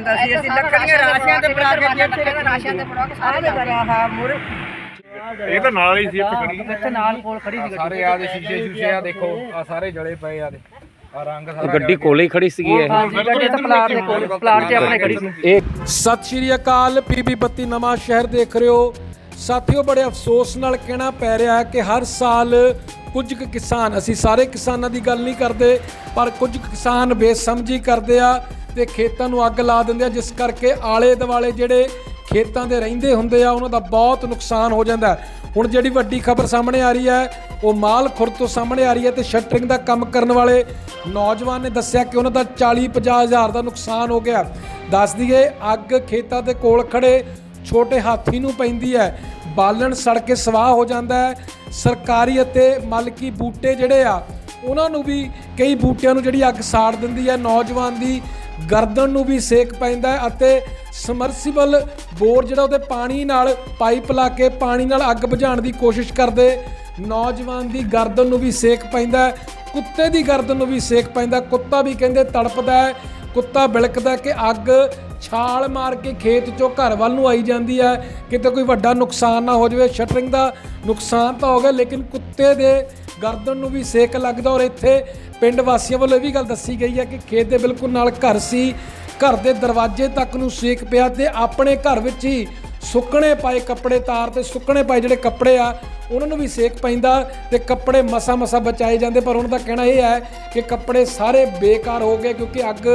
ਜਾਂਦਾ ਸੀ। ਅਸੀਂ ਲੱਕੜੀਆਂ ਰਾਸ਼ੀਆਂ ਤੇ ਬਣਾ ਕੇ ਇੱਥੇ ਰਾਸ਼ੀਆਂ ਤੇ ਬਣਾ ਕੇ ਸਾਰੇ ਆਹ ਮੁਰ ਇਹ ਤਾਂ ਨਾਲ ਹੀ ਸੀ ਇੱਥੇ ਖੜੀ ਇੱਥੇ ਨਾਲ ਕੋਲ ਖੜੀ ਸੀ ਸਾਰੇ ਆ ਦੇ ਸ਼ੀਸ਼ੇ ਸ਼ੂਸ਼ੇ ਆ ਦੇਖੋ ਆ ਸਾਰੇ ਜਲੇ ਪਏ ਆ ਦੇ। ਆ ਰੰਗ ਸਾਰਾ ਗੱਡੀ ਕੋਲੇ ਹੀ ਖੜੀ ਸੀਗੀ ਇਹ। ਗੱਡੀ ਤਾਂ ਪਲਾਟ ਦੇ ਕੋਲ ਪਲਾਟ 'ਚ ਆਪਣੇ ਖੜੀ ਸੀ। ਇਹ ਸਤਿ ਸ਼੍ਰੀ ਅਕਾਲ ਪੀਬੀ ਬੱਤੀ ਨਵਾਂ ਸ਼ਹਿਰ ਦੇਖ ਰਹੇ ਹੋ। ਸਾਥੀਓ ਬੜੇ ਅਫਸੋਸ ਨਾਲ ਕਹਿਣਾ ਪੈ ਰਿਹਾ ਹੈ ਕਿ ਹਰ ਸਾਲ ਕੁਝ ਕੁ ਕਿਸਾਨ ਅਸੀਂ ਸਾਰੇ ਕਿਸਾਨਾਂ ਦੀ ਗੱਲ ਨਹੀਂ ਕਰਦੇ ਪਰ ਕੁਝ ਕਿਸਾਨ ਬੇਸਮਝੀ ਕਰਦੇ ਆ ਤੇ ਖੇਤਾਂ ਨੂੰ ਅੱਗ ਲਾ ਦਿੰਦੇ ਆ, ਜਿਸ ਕਰਕੇ ਆਲੇ ਦੁਆਲੇ ਜਿਹੜੇ ਖੇਤਾਂ ਦੇ ਰਹਿੰਦੇ ਹੁੰਦੇ ਆ, ਉਹਨਾਂ ਦਾ ਬਹੁਤ ਨੁਕਸਾਨ ਹੋ ਜਾਂਦਾ ਹੁਣ ਜਿਹੜੀ ਵੱਡੀ ਖਬਰ ਸਾਹਮਣੇ ਆ ਰਹੀ ਹੈ, ਉਹ ਮਾਲ ਖੁਰ ਤੋਂ ਸਾਹਮਣੇ ਆ ਰਹੀ ਹੈ ਤੇ ਸ਼ਟਰਿੰਗ ਦਾ ਕੰਮ ਕਰਨ ਵਾਲੇ ਨੌਜਵਾਨ ਨੇ ਦੱਸਿਆ ਕਿ ਉਹਨਾਂ ਦਾ 40-50 ਹਜ਼ਾਰ ਦਾ ਨੁਕਸਾਨ ਹੋ ਗਿਆ। ਦੱਸ ਦਈਏ, ਅੱਗ ਖੇਤਾਂ ਦੇ ਕੋਲ ਖੜੇ ਛੋਟੇ ਹਾਥੀ ਨੂੰ ਪੈਂਦੀ ਹੈ। ਬਾਲਣ ਸੜ ਕੇ ਸਵਾਹ ਹੋ ਜਾਂਦਾ ਹੈ। ਸਰਕਾਰੀ ਅਤੇ ਮਲਕੀ ਬੂਟੇ ਜਿਹੜੇ ਆ, ਉਹਨਾਂ ਨੂੰ ਵੀ ਕਈ ਬੂਟਿਆਂ ਨੂੰ ਜਿਹੜੀ ਅੱਗ ਸਾੜ ਦਿੰਦੀ ਹੈ। ਨੌਜਵਾਨ ਦੀ ਗਰਦਨ ਨੂੰ ਵੀ ਸੇਕ ਪੈਂਦਾ ਹੈ ਅਤੇ ਸਮਰਸੀਬਲ ਬੋਰ ਜਿਹੜਾ ਉਹਦੇ ਪਾਣੀ ਨਾਲ ਪਾਈਪ ਲਾ ਕੇ ਪਾਣੀ ਨਾਲ ਅੱਗ ਬੁਝਾਉਣ ਦੀ ਕੋਸ਼ਿਸ਼ ਕਰਦੇ। ਨੌਜਵਾਨ ਦੀ ਗਰਦਨ ਨੂੰ ਵੀ ਸੇਕ ਪੈਂਦਾ ਹੈ, ਕੁੱਤੇ ਦੀ ਗਰਦਨ ਨੂੰ ਵੀ ਸੇਕ ਪੈਂਦਾ ਕੁੱਤਾ ਵੀ ਕਹਿੰਦੇ ਤੜਪਦਾ ਹੈ, ਕੁੱਤਾ ਬਿਲਕਦਾ ਕਿ ਅੱਗ ਛਾਲ ਮਾਰ ਕੇ ਖੇਤ ਚੋਂ ਘਰ ਵੱਲ ਨੂੰ ਆਈ ਜਾਂਦੀ ਹੈ। ਕਿਤੇ ਕੋਈ ਵੱਡਾ ਨੁਕਸਾਨ ਨਾ ਹੋ ਜਾਵੇ। ਸ਼ਟਰਿੰਗ ਦਾ ਨੁਕਸਾਨ ਤਾਂ ਹੋ ਗਿਆ, ਲੇਕਿਨ ਕੁੱਤੇ ਦੇ ਗਰਦਨ ਨੂੰ ਵੀ ਸੇਕ ਲੱਗਦਾ ਔਰ ਇੱਥੇ ਪਿੰਡ ਵਾਸੀਆਂ ਵੱਲੋਂ ਇਹ ਵੀ ਗੱਲ ਦੱਸੀ ਗਈ ਹੈ ਕਿ ਖੇਤ ਦੇ ਬਿਲਕੁਲ ਨਾਲ ਘਰ ਸੀ। ਘਰ ਦੇ ਦਰਵਾਜ਼ੇ ਤੱਕ ਨੂੰ ਸੇਕ ਪਿਆ ਤੇ ਆਪਣੇ ਘਰ ਵਿੱਚ ਹੀ ਸੁੱਕਣੇ ਪਾਏ ਕੱਪੜੇ ਤਾਰ ਤੇ ਸੁੱਕਣੇ ਪਾਏ ਜਿਹੜੇ ਕੱਪੜੇ ਆ, ਉਹਨਾਂ ਨੂੰ ਵੀ ਸੇਕ ਪੈਂਦਾ ਤੇ ਕੱਪੜੇ ਮਸਾ ਮਸਾ ਬਚਾਏ ਜਾਂਦੇ, ਪਰ ਉਹਨਾਂ ਦਾ ਕਹਿਣਾ ਇਹ ਹੈ ਕਿ ਕੱਪੜੇ ਸਾਰੇ ਬੇਕਾਰ ਹੋ ਗਏ ਕਿਉਂਕਿ ਅੱਗ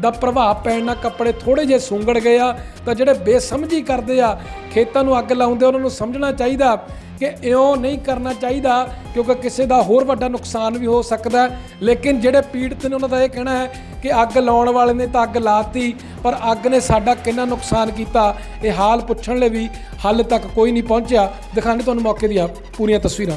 ਦਾ ਪ੍ਰਭਾਵ ਪੈਣ ਨਾਲ ਕੱਪੜੇ ਥੋੜੇ ਜਿਹੇ ਸੁੰਗੜ ਗਏ ਆ, ਤਾਂ ਜਿਹੜੇ ਬੇਸਮਝੀ ਕਰਦੇ ਆ, ਖੇਤਾਂ ਨੂੰ ਅੱਗ ਲਾਉਂਦੇ ਉਹਨਾਂ ਨੂੰ ਸਮਝਣਾ ਚਾਹੀਦਾ। ਕਿ ਇਉਂ ਨਹੀਂ ਕਰਨਾ ਚਾਹੀਦਾ ਕਿਉਂਕਿ ਕਿਸੇ ਦਾ ਹੋਰ ਵੱਡਾ ਨੁਕਸਾਨ ਵੀ ਹੋ ਸਕਦਾ ਹੈ। ਲੇਕਿਨ ਜਿਹੜੇ ਪੀੜਤ ਨੇ ਉਹਨਾਂ ਦਾ ਇਹ ਕਹਿਣਾ ਹੈ ਕਿ ਅੱਗ ਲਾਉਣ ਵਾਲੇ ਨੇ ਤਾਂ ਅੱਗ ਲਾਤੀ ਪਰ ਅੱਗ ਨੇ ਸਾਡਾ ਕਿੰਨਾ ਨੁਕਸਾਨ ਕੀਤਾ ਇਹ ਹਾਲ ਪੁੱਛਣ ਲਈ ਵੀ ਹਾਲੇ ਤੱਕ ਕੋਈ ਨਹੀਂ ਪਹੁੰਚਿਆ। ਦਿਖਾਣੇ ਤੁਹਾਨੂੰ ਮੌਕੇ ਦੀਆਂ ਪੂਰੀਆਂ ਤਸਵੀਰਾਂ।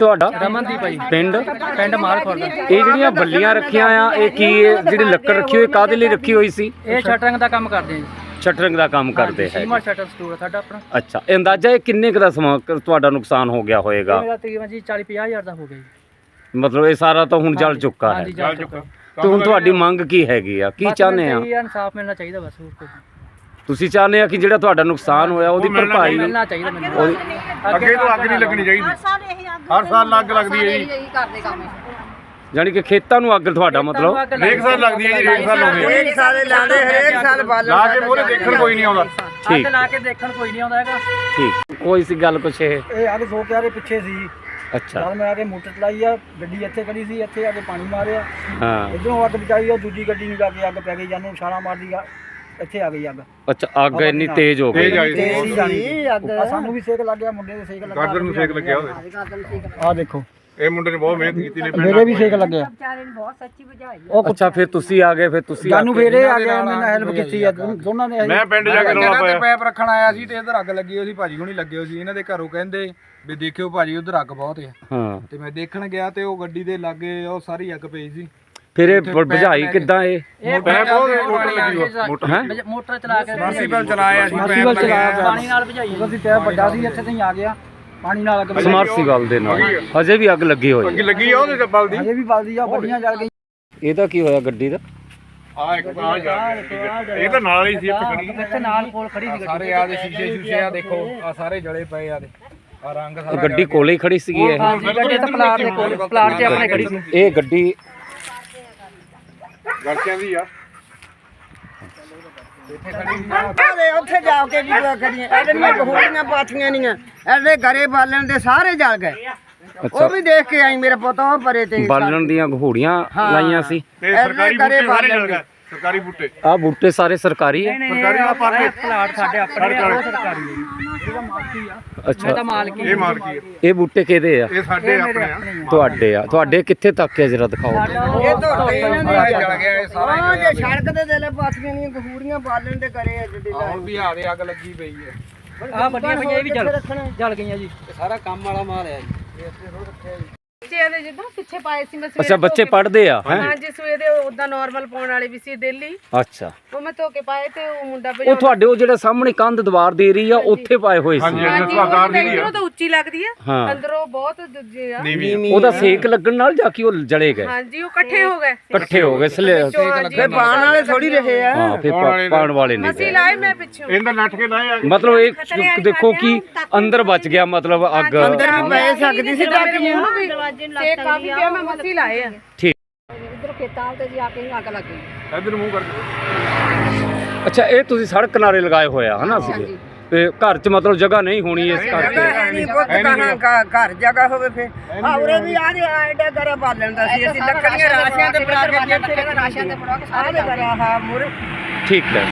ਤੁਹਾਡਾ ਰਮਨਦੀਪ ਭਾਈ ਪਿੰਡ ਪਿੰਡ ਮਾਲ ਖੁਰਦ ਇਹ ਜਿਹੜੀਆਂ ਬੱਲੀਆਂ ਰੱਖੀਆਂ ਆ ਇਹ ਕੀ ਜਿਹੜੀ ਲੱਕੜ ਰੱਖੀ ਹੋਈ ਕਾਦੇ ਲਈ ਰੱਖੀ ਹੋਈ ਸੀ? ਇਹ ਸ਼ਟਰਿੰਗ ਦਾ ਕੰਮ ਕਰਦੇ ਆ ਜੀ। ਸ਼ਟਰਿੰਗ ਦਾ ਕੰਮ ਕਰਦੇ ਹੈ ਸੀਮਾ ਸ਼ਟਰ ਸਟੋਰ ਸਾਡਾ ਆਪਣਾ। ਅੱਛਾ ਇਹ ਅੰਦਾਜ਼ਾ ਇਹ ਕਿੰਨੇ ਕੁ ਦਾ ਸਮਾਂ ਤੁਹਾਡਾ ਨੁਕਸਾਨ ਹੋ ਗਿਆ ਇਹ ਹੋਏਗਾ ਮੇਰਾ ਤਕਰੀਬਨ ਜੀ 40 50 ਹਜ਼ਾਰ ਦਾ ਹੋ ਗਿਆ ਜੀ। ਮਤਲਬ ਇਹ ਸਾਰਾ ਤਾਂ ਹੁਣ ਜਲ ਚੁੱਕਾ ਹੈ। ਹਾਂਜੀ ਜਾ ਚੁੱਕਾ ਤੇ ਹੁਣ ਤੁਹਾਡੀ ਮੰਗ ਕੀ ਹੈਗੀ ਆ? ਕੀ ਚਾਹੁੰਦੇ ਆ? ਇਹ ਇਨਸਾਫ ਮਿਲਣਾ ਚਾਹੀਦਾ ਬਸ ਹੋਰ ਕੁਝ। ਤੁਸੀਂ ਚਾਹੁੰਦੇ ਆ ਕਿ ਜਿਹੜਾ ਤੁਹਾਡਾ ਨੁਕਸਾਨ ਹੋਇਆ ਉਹਦੀ ਭਰਪਾਈ ਮਿਲਣਾ ਚਾਹੀਦਾ ਮੈਨੂੰ ਉਹਦੀ ਅੱਗੇ ਤੋਂ ਅੱਗ ਨਹੀਂ ਲੱਗਣੀ ਚਾਹੀਦੀ। ਹਰ ਸਾਲ ਅੱਗ ਲੱਗਦੀ ਹੈ ਜੀ। ਯਾਨੀ ਕਿ ਖੇਤਾਂ ਨੂੰ ਅੱਗ ਤੁਹਾਡਾ ਮਤਲਬ? ਹਰੇਕ ਸਾਲ ਲੱਗਦੀ ਹੈ ਜੀ ਹਰੇਕ ਸਾਲ ਲਾਉਂਦੇ ਆ। ਹਰੇਕ ਸਾਲ ਲਾਉਂਦੇ ਹਰੇਕ ਸਾਲ ਬਾਲਣ ਲਾ ਕੇ ਮੋਰੇ ਦੇਖਣ ਕੋਈ ਨਹੀਂ ਆਉਂਦਾ। ਅੱਗ ਲਾ ਕੇ ਦੇਖਣ ਕੋਈ ਨਹੀਂ ਆਉਂਦਾ ਹੈਗਾ। ਠੀਕ। ਕੋਈ ਸੀ ਗੱਲ ਕੁਛ ਇਹ? ਇਹ ਅੱਗ ਦੋ ਕਿਆਰੇ ਪਿੱਛੇ ਸੀ। ਅੱਛਾ। ਜਦ ਮੈਂ ਆ ਕੇ ਮੋਟਰ ਚਲਾਈ ਆ ਗੱਡੀ ਇੱਥੇ ਖੜੀ ਸੀ ਇੱਥੇ ਆ ਕੇ ਪਾਣੀ ਮਾਰਿਆ। ਹਾਂ। ਇਧਰੋਂ ਅੱਗ ਬਚਾਈ ਆ ਦੂਜੀ ਗੱਡੀ ਨੂੰ ਜਾ ਕੇ ਅੱਗ ਪੈ ਗਈ ਜਾਨੂੰ ਛਾਲਾਂ ਮਾਰਦੀ ਆ ਇੱਥੇ ਆ ਗਈ ਅੱਗ। ਅੱਛਾ ਅੱਗ ਇੰਨੀ ਤੇਜ਼ ਹੋ ਤੇਜ਼ ਗਈ ਆਈ ਤੇਜ਼ ਸੀ। ਆ ਸਾਨੂੰ ਵੀ ਸੇਕ ਲੱਗ ਗਿਆ ਮੁੰਡੇ ਦੇ ਸੇਕ ਲੱਗਾ। ਗਾਰਡਨ ਨੂੰ ਸੇਕ ਲੱਗਿਆ ਉਹਦੇ ਆ ਦੇਖੋ। ਇਹ ਮੁੰਡੇ ਨੇ ਬਹੁਤ ਮਿਹਨਤ ਕੀਤੀ ਨੇ ਮੇਰੇ ਵੀ ਸੇਕ ਲੱਗਿਆ ਉਹ ਅੱਛਾ ਫਿਰ ਤੁਸੀਂ ਆ ਗਏ ਫਿਰ ਤੁਸੀਂ ਆ ਜਾਨੂੰ ਫੇਰੇ ਆ ਗਿਆ ਮੈਨੂੰ ਹੈਲਪ ਕੀਤੀ ਆ। ਦੋਨ- ਨੇ ਮੈਂ ਪਿੰਡ ਜਾ ਕੇ ਇਹਨਾਂ ਤੇ ਪਾਇਆ। ਪੈਪ ਰੱਖਣ ਆਇਆ ਸੀ ਤੇ ਇਧਰ ਅੱਗ ਲੱਗੀ ਹੋਈ ਸੀ ਭਾਜੀ ਹੁਣੀ ਲੱਗੇ ਹੋਏ ਸੀ। ਇਹਨਾਂ ਦੇ ਘਰੋਂ ਕਹਿੰਦੇ ਵੀ ਦੇਖਿਓ ਭਾਜੀ ਉਧਰ ਅੱਗ ਬਹੁਤ ਹੈ ਹਾਂ। ਤੇ ਮੈਂ ਦੇਖਣ ਗਿਆ ਤੇ ਉਹ ਗੱਡੀ ਦੇ ਲਾਗੇ ਉਹ ਸਾਰੀ ਅੱਗ ਪਈ ਸੀ। ਫਿਰ ਇਹ ਬੁਝਾਈ ਕਿੱਦਾਂ ਇਹ? ਬਹੁਤ ਮੋਟਰ ਲੱਗੀ ਹੋਈ ਮੋਟਰ ਹੈਂ? ਮੋਟਰ ਚਲਾ ਕੇ ਮਰਸੀਬਲ ਚਲਾਇਆ ਸੀ ਮਰਸੀਬਲ ਚਲਾਇਆ ਪਾਣੀ ਨਾਲ ਭਜਾਈ ਅਸੀਂ ਟਾਇਰ ਵੱਡਾ ਸੀ ਇੱਥੇ ਤਾਈਂ ਆ ਗਿਆ ਪਾਣੀ ਨਾਲ ਅੱਗ ਸਮਰਸੀਬਲ ਦੇ ਨਾਲ। ਹਜੇ ਵੀ ਅੱਗ ਲੱਗੀ ਹੋਈ ਅੱਗੇ ਹੈ ਲੱਗੀ ਆ ਉਹਦੇ ਡੱਬਲ ਦੀ ਹਜੇ ਵੀ ਬਲਦੀ ਆ ਵੱਡੀਆਂ ਜਲ ਗਈਆਂ। ਇਹਦਾ ਕੀ ਹੋਇਆ ਗੱਡੀ ਦਾ? ਆ ਇੱਕ ਆ ਜਾ ਇਹ ਤਾਂ ਨਾਲ ਹੀ ਸੀ ਇੱਥੇ ਖੜੀ ਇੱਥੇ ਨਾਲ ਕੋਲ ਖੜੀ ਸੀ ਸਾਰੇ ਆ ਦੇ ਸ਼ੀਸ਼ੇ ਸ਼ੂਸ਼ੇ ਆ ਦੇਖੋ ਆ ਸਾਰੇ ਜਲੇ ਪਏ ਆ ਦੇ। ਆ ਰੰਗ ਇਹ ਸਾਰਾ ਗੱਡੀ ਕੋਲੇ ਹੀ ਖੜੀ ਸੀਗੀ ਇਹ? ਗੱਡੀ ਤਾਂ ਪਲਾਟ ਦੇ ਕੋਲ ਪਲਾਟ 'ਚ ਆਪਣੇ ਖੜੀ ਸੀ। ਇਹ ਗੱਡੀ ਗੜਕਿਆਂ ਦੀ ਆ। ਅਰੇ ਉੱਥੇ ਜਾ ਕੇ ਦੁਆ ਕਰੀਏ? ਇਹਦੇ ਪਾਥੀਆਂ ਨਹੀਂ ਇਹਦੇ ਘਰੇ ਬਾਲਣ ਦੇ ਸਾਰੇ ਜਲ ਗਏ। ਉਹ ਵੀ ਦੇਖ ਕੇ ਆਈ ਮੇਰੇ ਪੁੱਤ ਉਹ ਪਰੇ ਤੇ ਬਾਲਣ ਦੀਆਂ ਘੋੜੀਆਂ ਲਾਈਆਂ ਸੀ। ਤੇ ਸਰਕਾਰੀ ਬੂਟੇ ਸਾਰੇ ਜਲ ਗਏ ਸਰਕਾਰੀ ਬੂਟੇ। ਆ ਬੂਟੇ ਸਾਰੇ ਸਰਕਾਰੀ ਹੈ ਸਰਕਾਰੀ ਆ ਪਾਸੇ? ਪਲਾਟ ਸਾਡੇ ਆਪਣੇ ਆ, ਉਹ ਸਰਕਾਰੀ ਹੈ ਜੀ ਅੱਛਾ। ਤਾਂ ਮਾਲਕੀ ਇਹ ਮਾਲਕੀ ਆ। ਇਹ ਬੂਟੇ ਕਿਹਦੇ ਆ? ਇਹ ਸਾਡੇ ਆਪਣੇ ਆ। ਤੁਹਾਡੇ ਆ। ਤੁਹਾਡੇ ਕਿੱਥੇ ਤੱਕ ਹੈ ਜਰਾ ਦਿਖਾਓ। ਇਹ ਧੋਤੇ ਇਹਨਾਂ ਨੇ ਜਲ ਗਿਆ ਇਹ ਸਾਰਾ ਹਾਂ ਜੇ ਸੜਕ ਦੇ ਦੇਲੇ ਪਾਥੀਆਂ ਦੀਆਂ ਗਹੂੜੀਆਂ ਬਾਲਣ ਦੇ ਘਰੇ ਆ ਜਿੱਡੀ ਹੁਣ ਵੀ ਆ ਦੇ ਅੱਗ ਲੱਗੀ ਪਈ ਹੈ। ਆ ਵੱਡੀਆਂ ਪਈਆਂ ਇਹ ਵੀ ਜਲ ਜਲ ਗਈਆਂ ਜੀ ਇਹ ਸਾਰਾ ਕੰਮ ਵਾਲਾ ਮਾਲ ਹੈ ਜੀ। ਬੱਚਿਆਂ ਦੇ ਜਿੱਦਾਂ ਪਿੱਛੇ ਪਾਏ ਸੀ ਮੈਂ ਸਵੇਰੇ ਅੱਛਾ ਬੱਚੇ ਪੜ੍ਹਦੇ ਆ ਹੈ ਹਾਂਜੀ ਸਵੇਰੇ ਉਦਾਂ ਨਾਰਮਲ ਪਾਉਣ ਵਾਲੇ ਵੀ ਸੀ ਡੇਲੀ ਅੱਛਾ। ਉਹ ਮੈਂ ਧੋ ਕੇ ਪਾਏ ਤੇ ਉਹ ਮੁੰਡਾ ਉਹ ਤੁਹਾਡੇ ਉਹ ਜਿਹੜਾ ਸਾਹਮਣੇ ਕੰਧ ਦੀਵਾਰ ਦੇ ਰਹੀ ਆ ਉੱਥੇ ਪਾਏ ਹੋਏ ਸੀ। ਹਾਂਜੀ ਹਾਂਜੀ ਹਾਂਜੀ ਸੁਹਾਗਦਾਰ ਦੀ ਦੀ ਅੰਦਰੋਂ ਤਾਂ ਉੱਚੀ ਲੱਗਦੀ ਆ ਅੰਦਰੋਂ ਬਹੁਤ ਦੂਜੇ ਆ। ਨੀਵੀਂ ਉਹਦਾ ਸੇਕ ਲੱਗਣ ਨਾਲ ਜਾ ਕੇ ਉਹ ਜਲੇ ਗਏ। ਹਾਂਜੀ ਉਹ ਇਕੱਠੇ ਹੋ ਗਏ। ਇਕੱਠੇ ਹੋ ਗਏ ਸਲੇ ਫੇ ਬਾਣ ਵਾਲੇ ਥੋੜੀ ਰਹੇ ਆ। ਹਾਂ ਫਿਰ ਪਾ- ਪਾਉਣ ਵਾਲੇ ਨਹੀਂ ਅਸੀਂ ਗਏ ਲਾਏ ਮੈਂ ਪਿੱਛੋਂ। ਇਹਦਾ ਨੱਠ ਕੇ ਲਾਏ ਆ ਮਤਲਬ ਇਹ ਦੇਖੋ ਕਿ ਅੰਦਰ ਬਚ ਗਿਆ ਮਤਲਬ ਅੱਗ। ਅੰਦਰ ਵੀ ਪੈ ਸਕਦੀ ਸੀ ਤਾਂ ਮੇਰੇ ਮੂੰਹ ਨੂੰ ਵੀ ਤੇ ਕਾਫੀ ਪਿਆ ਮੈਂ ਮਸੀ ਲਾਏ ਆ। ਠੀਕ। ਇਧਰ ਖੇਤਾਂ ਤੇ ਜਾ ਕੇ ਹੀ ਅੱਗ ਲੱਗ ਗਈ। ਇਧਰ ਮੂੰਹ ਕਰਕੇ ਅੱਛਾ ਇਹ ਤੁਸੀਂ ਸੜਕ ਕਿਨਾਰੇ ਲਗਾਏ ਹੋਇਆ ਹਨਾ ਸੀਗੇ? ਤੇ ਘਰ 'ਚ ਮਤਲਬ ਜਗ੍ਹਾ ਨਹੀਂ ਹੋਣੀ ਇਸ ਕਰਕੇ? ਹੈ ਨਹੀਂ ਪੁੱਤ ਕਹਾਂ ਘ- ਘਰ ਜਗ੍ਹਾ ਹੋਵੇ ਫੇ ਆ ਉਰੇ ਵੀ ਆ ਦੇ ਐਡਾ ਘਰੇ ਬਾਲਣ ਦਾ ਸੀ ਅਸੀਂ ਲੱਕੜੀਆਂ ਰਾਸ਼ੀਆਂ ਤੇ ਬਣਾ ਕੇ ਇੱਥੇ ਰਾਸ਼ੀਆਂ ਤੇ ਬੜਾ ਕੇ ਆ ਦੇ ਘਰ ਆਹ ਮੁਰ ਠੀਕ ਹੈ।